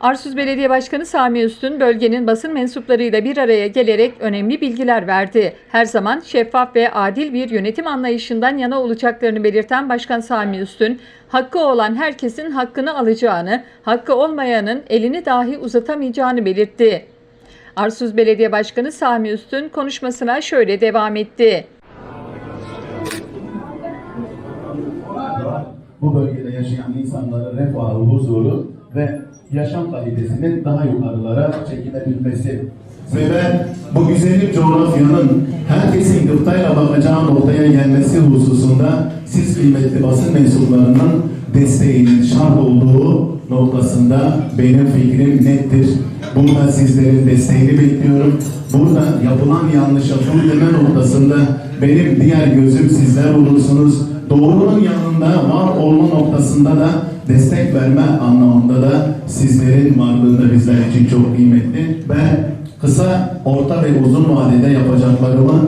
Arsuz Belediye Başkanı Sami Üstün bölgenin basın mensuplarıyla bir araya gelerek önemli bilgiler verdi. Her zaman şeffaf ve adil bir yönetim anlayışından yana olacaklarını belirten Başkan Sami Üstün, hakkı olan herkesin hakkını alacağını, hakkı olmayanın elini dahi uzatamayacağını belirtti. Arsuz Belediye Başkanı Sami Üstün konuşmasına şöyle devam etti. bu bölgede yaşayan insanların refahı, huzuru ve yaşam kalitesinin daha yukarılara çekilebilmesi. Ve ben bu güzelim coğrafyanın herkesin gıptayla bakacağı noktaya gelmesi hususunda siz kıymetli basın mensuplarının desteğinin şart olduğu noktasında benim fikrim nettir. Burada sizlerin desteğini bekliyorum. Burada yapılan yanlışa dur deme noktasında benim diğer gözüm sizler olursunuz. Doğrunun yanında noktasında da destek verme anlamında da sizlerin varlığında bizler için çok kıymetli. Ben kısa, orta ve uzun vadede yapacaklarımı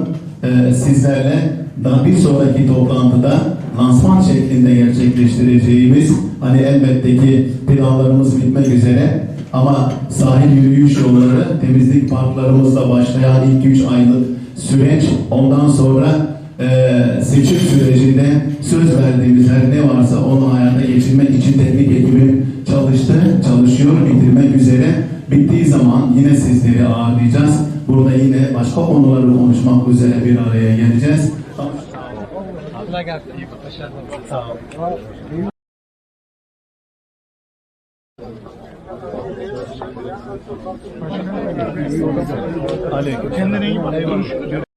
e, sizlerle daha bir sonraki toplantıda lansman şeklinde gerçekleştireceğimiz hani elbette ki planlarımız bitmek üzere ama sahil yürüyüş yolları, temizlik parklarımızla başlayan ilk 3 aylık süreç ondan sonra eee seçim sürecinde söz verdiğimiz her ne varsa onu hayata geçirmek için teknik ekibim çalıştı, çalışıyor, bitirmek üzere. Bittiği zaman yine sizleri ağırlayacağız. Burada yine başka konuları konuşmak üzere bir araya geleceğiz. Aleyküm. Kendine iyi bak.